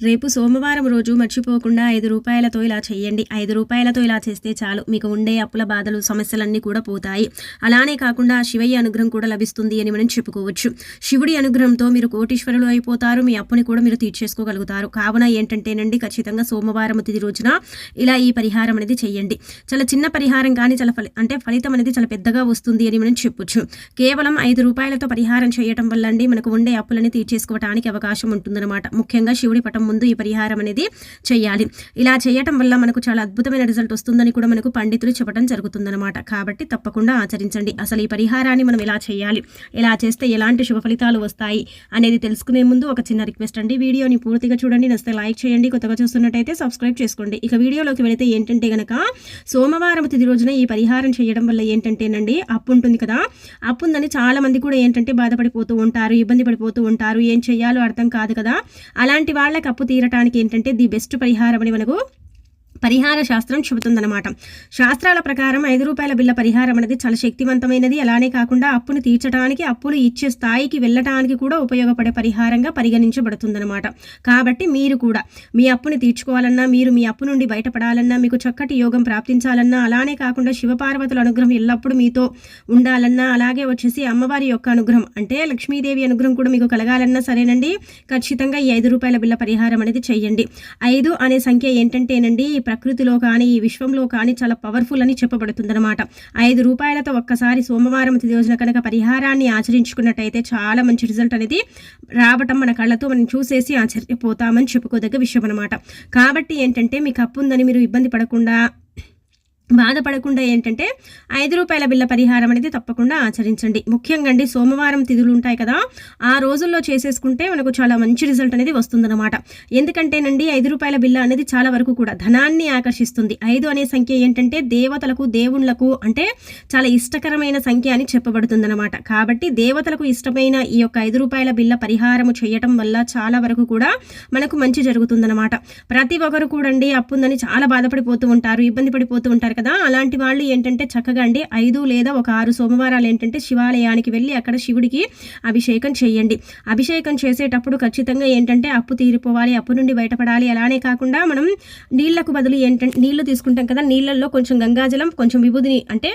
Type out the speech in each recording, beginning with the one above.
రేపు సోమవారం రోజు మర్చిపోకుండా ఐదు రూపాయలతో ఇలా చేయండి ఐదు రూపాయలతో ఇలా చేస్తే చాలు. మీకు ఉండే అప్పుల బాధలు సమస్యలన్నీ కూడా పోతాయి. అలానే కాకుండా శివయ్య అనుగ్రహం కూడా లభిస్తుంది అని మనం చెప్పుకోవచ్చు. శివుడి అనుగ్రహంతో మీరు కోటీశ్వరులు అయిపోతారు. మీ అప్పుని కూడా మీరు తీర్చేసుకోగలుగుతారు. కావున ఏంటంటేనండి ఖచ్చితంగా సోమవారం తిది రోజున ఇలా ఈ పరిహారం అనేది చేయండి చాలా చిన్న పరిహారం కానీ చాలా ఫలి అంటే ఫలితం అనేది చాలా పెద్దగా వస్తుంది అని మనం చెప్పొచ్చు. కేవలం ఐదు రూపాయలతో పరిహారం చేయటం వల్ల అండి మనకు ఉండే అప్పులని తీర్చేసుకోవడానికి అవకాశం ఉంటుందన్నమాట. ముఖ్యంగా శివుడి పటం ముందు ఈ పరిహారం అనేది చేయాలి. ఇలా చేయటం వల్ల మనకు చాలా అద్భుతమైన రిజల్ట్ వస్తుందని కూడా మనకు పండితులు చెప్పడం జరుగుతుందన్నమాట. కాబట్టి తప్పకుండా ఆచరించండి. అసలు ఈ పరిహారాన్ని మనం ఎలా చేయాలి? ఎలా చేస్తే ఎలాంటి శుభ ఫలితాలు వస్తాయి? అనేది తెలుసుకునే ముందు ఒక చిన్న రిక్వెస్ట్ అండి. వీడియోని పూర్తిగా చూడండి. నస్తే లైక్ చేయండి. కొత్తగా చూస్తున్నట్టయితే సబ్స్క్రైబ్ చేసుకోండి. ఇక వీడియోలోకి వెళితే ఏంటంటే గనక సోమవారం తిది రోజున ఈ పరిహారం చేయడం వల్ల ఏంటంటేనండి అప్పు ఉంటుంది కదా. అప్పు ఉందని చాలా మంది కూడా ఏంటంటే బాధపడిపోతూ ఉంటారు ఇబ్బంది పడిపోతూ ఉంటారు. ఏం చేయాలో అర్థం కాదు కదా. అలాంటి వాళ్ళకి అప్పు తీరటానికి ఏంటంటే ది బెస్ట్ పరిహారం అని మనకు పరిహార శాస్త్రం చెబుతుందన్నమాట. శాస్త్రాల ప్రకారం ఐదు రూపాయల బిల్ల పరిహారం అనేది చాలా శక్తివంతమైనది. అలానే కాకుండా అప్పును తీర్చడానికి అప్పులు ఇచ్చే స్థాయికి వెళ్ళటానికి కూడా ఉపయోగపడే పరిహారంగా పరిగణించబడుతుందన్నమాట. కాబట్టి మీరు కూడా మీ అప్పుని తీర్చుకోవాలన్నా మీరు మీ అప్పు నుండి బయటపడాలన్నా మీకు చక్కటి యోగం ప్రాప్తించాలన్నా అలానే కాకుండా శివపార్వతుల అనుగ్రహం ఎల్లప్పుడూ మీతో ఉండాలన్నా అలాగే వచ్చేసి అమ్మవారి యొక్క అనుగ్రహం అంటే లక్ష్మీదేవి అనుగ్రహం కూడా మీకు కలగాలన్నా సరేనండి. ఖచ్చితంగా ఈ ఐదు రూపాయల బిల్ల పరిహారం అనేది చెయ్యండి ఐదు అనే సంఖ్య ఏంటంటేనండి ప్రకృతిలో కానీ ఈ విశ్వంలో కానీ చాలా పవర్ఫుల్ అని చెప్పబడుతుందన్నమాట. ఐదు రూపాయలతో ఒక్కసారి సోమవారం తిది రోజున కనుక పరిహారాన్ని ఆచరించుకున్నట్టయితే చాలా మంచి రిజల్ట్ అనేది రావటం మన కళ్ళతో మనం చూసేసి ఆశ్చర్యపోతామని చెప్పుకోదగ్గ విషయం అనమాట కాబట్టి ఏంటంటే మీకు అప్పు ఉందని మీరు ఇబ్బంది పడకుండా బాధపడకుండా ఏంటంటే ఐదు రూపాయల బిల్ల పరిహారం అనేది తప్పకుండా ఆచరించండి. ముఖ్యంగా అండి సోమవారం తిథులు ఉంటాయి కదా ఆ రోజుల్లో చేసేసుకుంటే మనకు చాలా మంచి రిజల్ట్ అనేది వస్తుందన్నమాట. ఎందుకంటేనండి ఐదు రూపాయల బిల్ల అనేది చాలా వరకు కూడా ధనాన్ని ఆకర్షిస్తుంది. ఐదు అనే సంఖ్య ఏంటంటే దేవతలకు దేవుళ్ళకు అంటే చాలా ఇష్టకరమైన సంఖ్య అని చెప్పబడుతుందన్నమాట. కాబట్టి దేవతలకు ఇష్టమైన ఈ యొక్క ఐదు రూపాయల బిల్ల పరిహారము చేయటం వల్ల చాలా వరకు కూడా మనకు మంచి జరుగుతుందన్నమాట. ప్రతి ఒక్కరు కూడా అండి అప్పుందని చాలా బాధపడిపోతూ ఉంటారు ఇబ్బంది పడిపోతూ ఉంటారు కదా? అలాంటి వాళ్ళు ఏంటంటే చక్కగా అండి ఐదు లేదా ఒక ఆరు సోమవారాలు ఏంటంటే శివాలయానికి వెళ్ళి అక్కడ శివుడికి అభిషేకం చేయండి. అభిషేకం చేసేటప్పుడు ఖచ్చితంగా ఏంటంటే అప్పు తీరిపోవాలి అప్పు నుండి బయటపడాలి. అలానే కాకుండా మనం నీళ్ళకు బదులు ఏంటంటే నీళ్ళు తీసుకుంటాం కదా? నీళ్ళల్లో కొంచెం గంగాజలం కొంచెం విభూదిని అంటే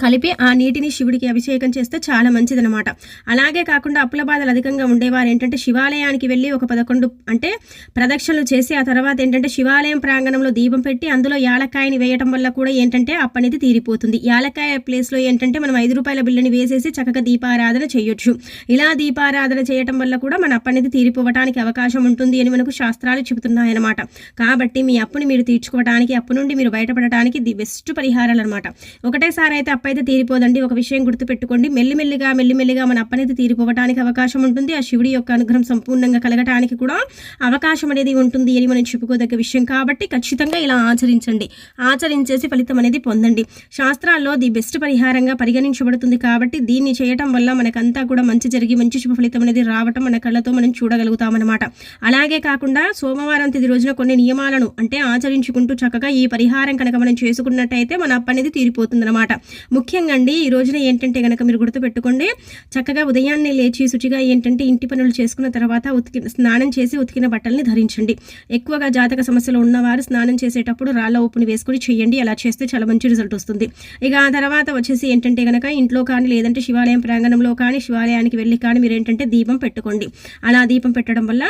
కలిపి ఆ నీటిని శివుడికి అభిషేకం చేస్తే చాలా మంచిదనమాట అలాగే కాకుండా అప్పుల బాధలు అధికంగా ఉండేవారు ఏంటంటే శివాలయానికి వెళ్ళి ఒక పదకొండు అంటే ప్రదక్షిణలు చేసి ఆ తర్వాత ఏంటంటే శివాలయం ప్రాంగణంలో దీపం పెట్టి అందులో యాలక్కాయని వేయటం వల్ల కూడా ఏంటంటే అప్పనేది తీరిపోతుంది. యాలక్కాయ ప్లేస్లో ఏంటంటే మనం ఐదు రూపాయల బిల్లుని వేసేసి చక్కగా దీపారాధన చేయొచ్చు. ఇలా దీపారాధన చేయటం వల్ల కూడా మన అప్పనేది తీరిపోవటానికి తీరిపోవడానికి అవకాశం ఉంటుంది అని మనకు శాస్త్రాలు చెబుతున్నాయన్నమాట. కాబట్టి మీ అప్పుని మీరు తీర్చుకోవడానికి అప్పు నుండి మీరు బయటపడటానికి ది బెస్ట్ పరిహారాలు అనమాట ఒకటేసారి అయితే అప్ప అయితే తీరిపోదండి. ఒక విషయం గుర్తుపెట్టుకోండి. మెల్లిమెల్లిగా మెల్లిమెల్లిగా మన అప్పనైతే తీరిపోవడానికి అవకాశం ఉంటుంది. ఆ శివుడి యొక్క అనుగ్రహం సంపూర్ణంగా కలగటానికి కూడా అవకాశం అనేది ఉంటుంది అని మనం చెప్పుకోదగ్గ విషయం. కాబట్టి ఖచ్చితంగా ఇలా ఆచరించండి. ఆచరించేసి ఫలితం అనేది పొందండి. శాస్త్రాల్లో ది బెస్ట్ పరిహారంగా పరిగణించబడుతుంది కాబట్టి దీన్ని చేయటం వల్ల మనకంతా కూడా మంచి జరిగి మంచి శుభ ఫలితం అనేది రావటం మన కళ్ళతో మనం చూడగలుగుతామన్నమాట. అలాగే కాకుండా సోమవారం తిది రోజున కొన్ని నియమాలను అంటే ఆచరించుకుంటూ చక్కగా ఈ పరిహారం కనుక మనం చేసుకున్నట్టయితే మన అప్ప అనేది తీరిపోతుందన్నమాట. ముఖ్యంగా అండి ఈ రోజున ఏంటంటే కనుక మీరు గుర్తుపెట్టుకోండి చక్కగా ఉదయాన్నే లేచి శుచిగా ఏంటంటే ఇంటి పనులు చేసుకున్న తర్వాత ఉతికి స్నానం చేసి ఉతికిన బట్టల్ని ధరించండి. ఎక్కువగా జాతక సమస్యలు ఉన్నవారు స్నానం చేసేటప్పుడు రాళ్ళ ఉప్పుని వేసుకుని చేయండి అలా చేస్తే చాలా మంచి రిజల్ట్ వస్తుంది. ఇక ఆ తర్వాత వచ్చేసి ఏంటంటే కనుక ఇంట్లో కానీ లేదంటే శివాలయం ప్రాంగణంలో కానీ శివాలయానికి వెళ్ళి కానీ మీరు ఏంటంటే దీపం పెట్టుకోండి. అలా దీపం పెట్టడం వల్ల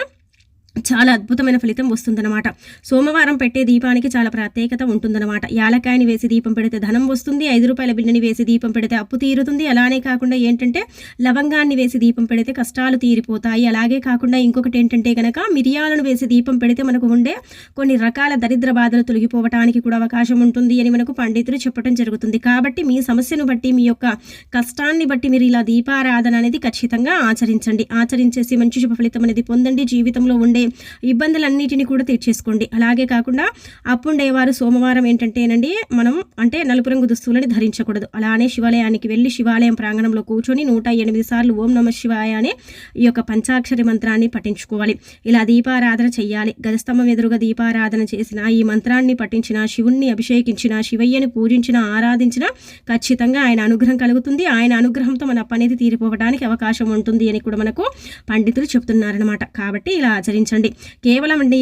చాలా అద్భుతమైన ఫలితం వస్తుందన్నమాట. సోమవారం పెట్టే దీపానికి చాలా ప్రత్యేకత ఉంటుందన్నమాట. యాలకాయని వేసి దీపం పెడితే ధనం వస్తుంది ఐదు రూపాయల బిల్లని వేసి దీపం పెడితే అప్పు తీరుతుంది. అలానే కాకుండా ఏంటంటే లవంగాన్ని వేసి దీపం పెడితే కష్టాలు తీరిపోతాయి. అలాగే కాకుండా ఇంకొకటి ఏంటంటే కనుక మిరియాలను వేసి దీపం పెడితే మనకు ఉండే కొన్ని రకాల దరిద్ర బాధలు తొలగిపోవటానికి కూడా అవకాశం ఉంటుంది అని మనకు పండితులు చెప్పడం జరుగుతుంది. కాబట్టి మీ సమస్యను బట్టి మీ యొక్క కష్టాన్ని బట్టి మీరు ఇలా దీపారాధన అనేది ఖచ్చితంగా ఆచరించండి. ఆచరించేసి మంచి శుభ ఫలితం అనేది పొందండి. జీవితంలో ఉండే ఇబ్బందులన్నిటిని కూడా తీర్చేసుకోండి. అలాగే కాకుండా అప్పుండేవారు సోమవారం ఏంటంటేనండి మనం అంటే నలుపు రంగు దుస్తువులని ధరించకూడదు. అలానే శివాలయానికి వెళ్ళి శివాలయం ప్రాంగణంలో కూర్చొని నూట ఎనిమిది సార్లు ఓం నమ శివాయ అనే ఈ యొక్క పంచాక్షరి మంత్రాన్ని పఠించుకోవాలి. ఇలా దీపారాధన చేయాలి గజస్తంభం ఎదురుగా దీపారాధన చేసిన ఈ మంత్రాన్ని పఠించిన శివుణ్ణి అభిషేకించిన శివయ్యని పూజించిన ఆరాధించిన ఖచ్చితంగా ఆయన అనుగ్రహం కలుగుతుంది. ఆయన అనుగ్రహంతో మన పనేది తీరిపోవడానికి అవకాశం ఉంటుంది అని కూడా మనకు పండితులు చెప్తున్నారనమాట కాబట్టి ఇలా ఆచరించండి గమనించండి కేవలం అండి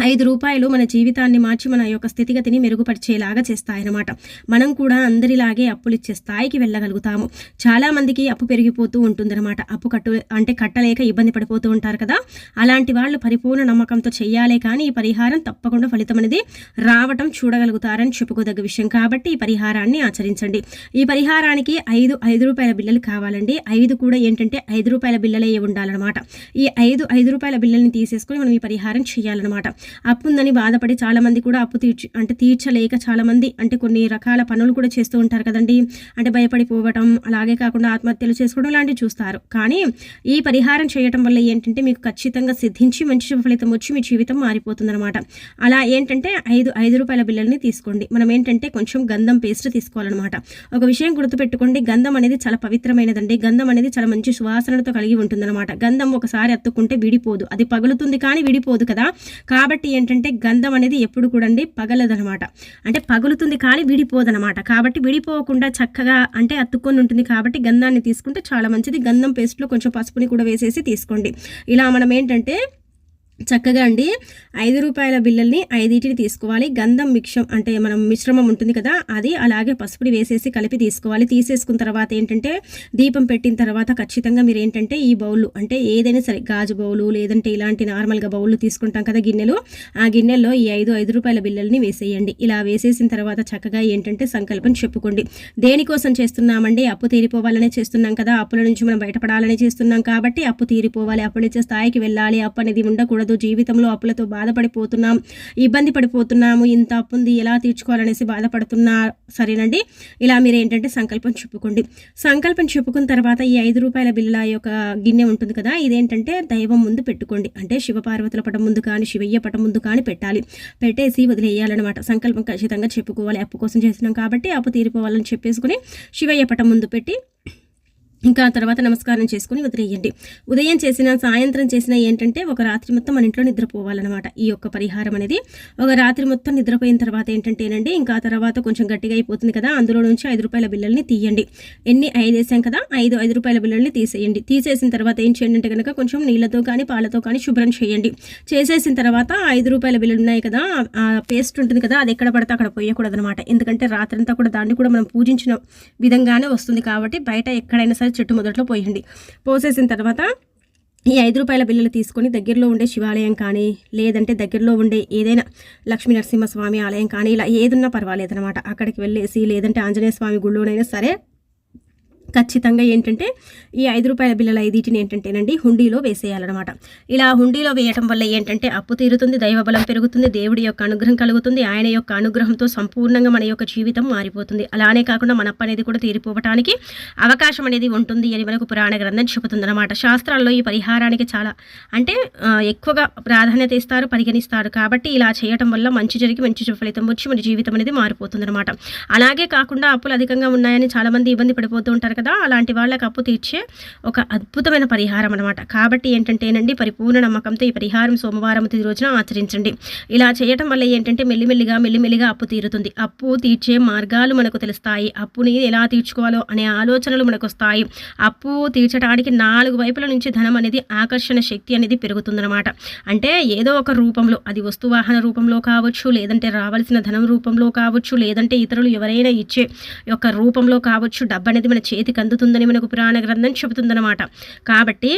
ఐదు రూపాయలు మన జీవితాన్ని మార్చి మన యొక్క స్థితిగతిని మెరుగుపరిచేలాగా చేస్తాయన్నమాట. మనం కూడా అందరిలాగే అప్పులు ఇచ్చే స్థాయికి వెళ్ళగలుగుతాము. చాలామందికి అప్పు పెరిగిపోతూ ఉంటుందన్నమాట. అప్పు కట్టు అంటే కట్టలేక ఇబ్బంది పడిపోతూ ఉంటారు కదా. అలాంటి వాళ్ళు పరిపూర్ణ నమ్మకంతో చెయ్యాలే కానీ ఈ పరిహారం తప్పకుండా ఫలితం అనేది రావటం చూడగలుగుతారని చెప్పుకోదగ్గ విషయం. కాబట్టి ఈ పరిహారాన్ని ఆచరించండి. ఈ పరిహారానికి ఐదు ఐదు రూపాయల బిల్లలు కావాలండి. ఐదు కూడా ఏంటంటే ఐదు రూపాయల బిల్లలే ఉండాలన్నమాట. ఈ ఐదు ఐదు రూపాయల బిల్లల్ని తీసేసుకొని మనం ఈ పరిహారం చేయాలన్నమాట. అప్పు ఉందని బాధపడి చాలామంది కూడా అప్పు తీర్చి అంటే తీర్చలేక చాలామంది అంటే కొన్ని రకాల పనులు కూడా చేస్తూ ఉంటారు కదండి. అంటే భయపడిపోవటం అలాగే కాకుండా ఆత్మహత్యలు చేసుకోవడం లాంటివి చూస్తారు. కానీ ఈ పరిహారం చేయటం వల్ల ఏంటంటే మీకు ఖచ్చితంగా సిద్ధించి మంచి శుభ ఫలితం వచ్చి మీ జీవితం మారిపోతుందన్నమాట. అలా ఏంటంటే ఐదు ఐదు రూపాయల బిల్లల్ని తీసుకోండి. మనం ఏంటంటే కొంచెం గంధం పేస్ట్ తీసుకోవాలన్నమాట. ఒక విషయం గుర్తుపెట్టుకోండి. గంధం అనేది చాలా పవిత్రమైనదండి. గంధం అనేది చాలా మంచి సువాసనతో కలిగి ఉంటుందన్నమాట. గంధం ఒకసారి అత్తుకుంటే విడిపోదు. అది పగులుతుంది కానీ విడిపోదు కదా. కాబట్టి కాబట్టి ఏంటంటే గంధం అనేది ఎప్పుడు కూడా అండి పగలదనమాట. అంటే పగులుతుంది కానీ విడిపోదనమాట. కాబట్టి విడిపోకుండా చక్కగా అంటే అత్తుకొని ఉంటుంది కాబట్టి గంధాన్ని తీసుకుంటే చాలా మంచిది. గంధం పేస్ట్లో కొంచెం పసుపుని కూడా వేసేసి తీసుకోండి. ఇలా మనం ఏంటంటే చక్కగా అండి ఐదు రూపాయల బిల్లల్ని ఐదింటిని తీసుకోవాలి. గంధం మిక్షం అంటే మనం మిశ్రమం ఉంటుంది కదా అది అలాగే పసుపుని వేసేసి కలిపి తీసుకోవాలి. తీసేసుకున్న తర్వాత ఏంటంటే దీపం పెట్టిన తర్వాత ఖచ్చితంగా మీరు ఏంటంటే ఈ బౌల్ అంటే ఏదైనా సరే గాజు బౌలు లేదంటే ఇలాంటి నార్మల్గా బౌళ్ళు తీసుకుంటాం కదా గిన్నెలు ఆ గిన్నెల్లో ఈ ఐదు ఐదు రూపాయల బిల్లల్ని వేసేయండి. ఇలా వేసేసిన తర్వాత చక్కగా ఏంటంటే సంకల్పం చెప్పుకోండి. దేనికోసం చేస్తున్నామండి? అప్పు తీరిపోవాలనే చేస్తున్నాం కదా అప్పుల నుంచి మనం బయటపడాలని చేస్తున్నాం కాబట్టి అప్పు తీరిపోవాలి. అప్పులు ఇచ్చే స్థాయికి వెళ్ళాలి. అప్పు అనేది ఉండకూడదు. జీవితంలో అప్పులతో బాధపడిపోతున్నాం ఇబ్బంది పడిపోతున్నాము ఇంత అప్పు ఉంది ఎలా తీర్చుకోవాలనేసి బాధపడుతున్నా సరేనండి. ఇలా మీరు ఏంటంటే సంకల్పం చెప్పుకోండి. సంకల్పం చెప్పుకున్న తర్వాత ఈ ఐదు రూపాయల బిల్లుల యొక్క గిన్నె ఉంటుంది కదా ఇదేంటంటే దైవం ముందు పెట్టుకోండి. అంటే శివపార్వతుల పటం ముందు కానీ శివయ్య పటం ముందు కానీ పెట్టాలి. పెట్టేసి వదిలేయాలన్నమాట. సంకల్పం ఖచ్చితంగా చెప్పుకోవాలి. అప్పు కోసం చేసినాం కాబట్టి అప్పు తీరిపోవాలని చెప్పేసుకుని శివయ్య పటం ముందు పెట్టి ఇంకా తర్వాత నమస్కారం చేసుకుని వదిలేయండి. ఉదయం చేసిన సాయంత్రం చేసిన ఏంటంటే ఒక రాత్రి మొత్తం మన ఇంట్లో నిద్రపోవాలన్నమాట. ఈ యొక్క పరిహారం అనేది ఒక రాత్రి మొత్తం నిద్రపోయిన తర్వాత ఏంటంటేనండి ఇంకా తర్వాత కొంచెం గట్టిగా అయిపోతుంది కదా అందులో నుంచి ఐదు రూపాయల బిల్లల్ని తీయండి. ఎన్ని ఐదు వేసాం కదా ఐదు ఐదు రూపాయల బిల్లల్ని తీసేయండి. తీసేసిన తర్వాత ఏం చేయండి అంటే కనుక కొంచెం నీళ్ళతో కానీ పాలతో కానీ శుభ్రం చేయండి. చేసేసిన తర్వాత ఐదు రూపాయల బిల్లులు ఉన్నాయి కదా ఆ పేస్ట్ ఉంటుంది కదా అది ఎక్కడ పడితే అక్కడ పోయకూడదు అనమాట ఎందుకంటే రాత్రంతా కూడా దాన్ని కూడా మనం పూజించిన విధంగానే వస్తుంది కాబట్టి బయట ఎక్కడైనా సరే చెట్టు మొదట్లో పోయండి. పోసేసిన తర్వాత ఈ ఐదు రూపాయల బిల్లులు తీసుకొని దగ్గరలో ఉండే శివాలయం కానీ లేదంటే దగ్గరలో ఉండే ఏదైనా లక్ష్మీ నరసింహస్వామి ఆలయం కానీ ఇలా ఏదున్నా పర్వాలేదనమాట అక్కడికి వెళ్ళేసి లేదంటే ఆంజనేయ స్వామి గుళ్ళోనైనా సరే ఖచ్చితంగా ఏంటంటే ఈ ఐదు రూపాయల బిల్లల ఐదుటిని ఏంటంటేనండి హుండీలో వేసేయాలన్నమాట. ఇలా హుండీలో వేయటం వల్ల ఏంటంటే అప్పు తీరుతుంది దైవబలం పెరుగుతుంది దేవుడి యొక్క అనుగ్రహం కలుగుతుంది ఆయన యొక్క అనుగ్రహంతో సంపూర్ణంగా మన యొక్క జీవితం మారిపోతుంది. అలానే కాకుండా మన అప్పు అనేది కూడా తీరిపోవటానికి అవకాశం అనేది ఉంటుంది అని మనకు పురాణ గ్రంథం చెబుతుందన్నమాట. శాస్త్రాల్లో ఈ పరిహారానికి చాలా అంటే ఎక్కువగా ప్రాధాన్యత ఇస్తారు పరిగణిస్తారు. కాబట్టి ఇలా చేయటం వల్ల మంచి జరిగి మంచి ఫలితం వచ్చి మన జీవితం అనేది మారిపోతుందనమాట అలాగే కాకుండా అప్పులు అధికంగా ఉన్నాయని చాలామంది ఇబ్బంది పడిపోతూ ఉంటారు కదా? అలాంటి వాళ్ళకి అప్పు తీర్చే ఒక అద్భుతమైన పరిహారం అనమాట కాబట్టి ఏంటంటేనండి పరిపూర్ణ నమ్మకంతో ఈ పరిహారం సోమవారం తిది రోజున ఆచరించండి. ఇలా చేయటం వల్ల ఏంటంటే మెల్లిమెల్లిగా మెల్లిమెల్లిగా అప్పు తీరుతుంది. అప్పు తీర్చే మార్గాలు మనకు తెలుస్తాయి. అప్పుని ఎలా తీర్చుకోవాలో అనే ఆలోచనలు మనకు వస్తాయి అప్పు తీర్చడానికి నాలుగు వైపుల నుంచి ధనం అనేది ఆకర్షణ శక్తి అనేది పెరుగుతుందన్నమాట. అంటే ఏదో ఒక రూపంలో అది వస్తువాహన రూపంలో కావచ్చు లేదంటే రావాల్సిన ధనం రూపంలో కావచ్చు లేదంటే ఇతరులు ఎవరైనా ఇచ్చే యొక్క రూపంలో కావచ్చు డబ్బు అనేది మన చేతి చేతికి అందుతుందని మనకు పురాణ గ్రంథం చెబుతుందన్నమాట. కాబట్టి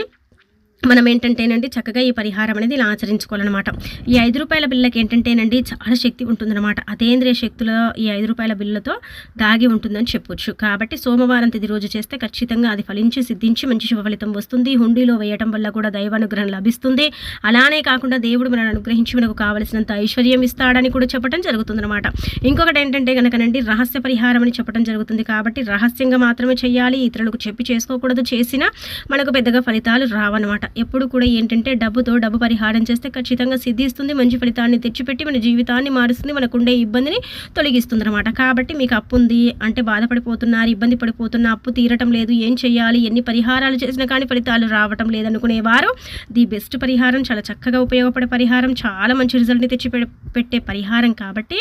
మనం ఏంటంటేనండి చక్కగా ఈ పరిహారం అనేది ఇలా ఆచరించుకోవాలన్నమాట. ఈ ఐదు రూపాయల బిల్లకి ఏంటంటేనండి చాలా శక్తి ఉంటుందన్నమాట. అతేంద్రియ శక్తుల ఈ ఐదు రూపాయల బిల్లతో దాగి ఉంటుందని చెప్పొచ్చు. కాబట్టి సోమవారం తిది రోజు చేస్తే ఖచ్చితంగా అది ఫలించి సిద్ధించి మంచి శుభ ఫలితం వస్తుంది. హుండీలో వేయటం వల్ల కూడా దైవానుగ్రహం లభిస్తుంది. అలానే కాకుండా దేవుడు మనల్ని అనుగ్రహించి మనకు కావలసినంత ఐశ్వర్యం ఇస్తాడని కూడా చెప్పడం జరుగుతుందన్నమాట. ఇంకొకటి ఏంటంటే కనుకనండి రహస్య పరిహారం అని చెప్పడం జరుగుతుంది. కాబట్టి రహస్యంగా మాత్రమే చేయాలి ఇతరులకు చెప్పి చేసుకోకూడదు. చేసినా మనకు పెద్దగా ఫలితాలు రావన్నమాట. ఎప్పుడు కూడా ఏంటంటే డబ్బుతో డబ్బు పరిహారం చేస్తే ఖచ్చితంగా సిద్ధిస్తుంది మంచి ఫలితాన్ని తెచ్చిపెట్టి మన జీవితాన్ని మారుస్తుంది మనకుండే ఇబ్బందిని తొలగిస్తుంది అనమాట కాబట్టి మీకు అప్పు ఉంది అంటే బాధపడిపోతున్నారు ఇబ్బంది పడిపోతున్న అప్పు తీరటం లేదు ఏం చేయాలి ఎన్ని పరిహారాలు చేసినా కానీ ఫలితాలు రావటం లేదనుకునేవారు. ది బెస్ట్ పరిహారం చాలా చక్కగా ఉపయోగపడే పరిహారం చాలా మంచి రిజల్ట్ని తెచ్చి పెట్టే పరిహారం కాబట్టి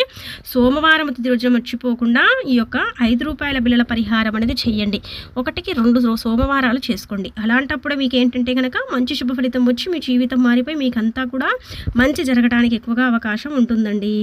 సోమవారం తిథి రోజు మర్చిపోకుండా ఈ యొక్క ఐదు రూపాయల బిల్లల పరిహారం అనేది చేయండి. ఒకటికి రెండు సోమవారాలు చేసుకోండి. అలాంటప్పుడు మీకు ఏంటంటే కనుక మంచి శుభ ఫలితం వచ్చి మీ జీవితం మారిపోయి మీకంతా కూడా మంచి జరగడానికి ఎక్కువగా అవకాశం ఉంటుందండి.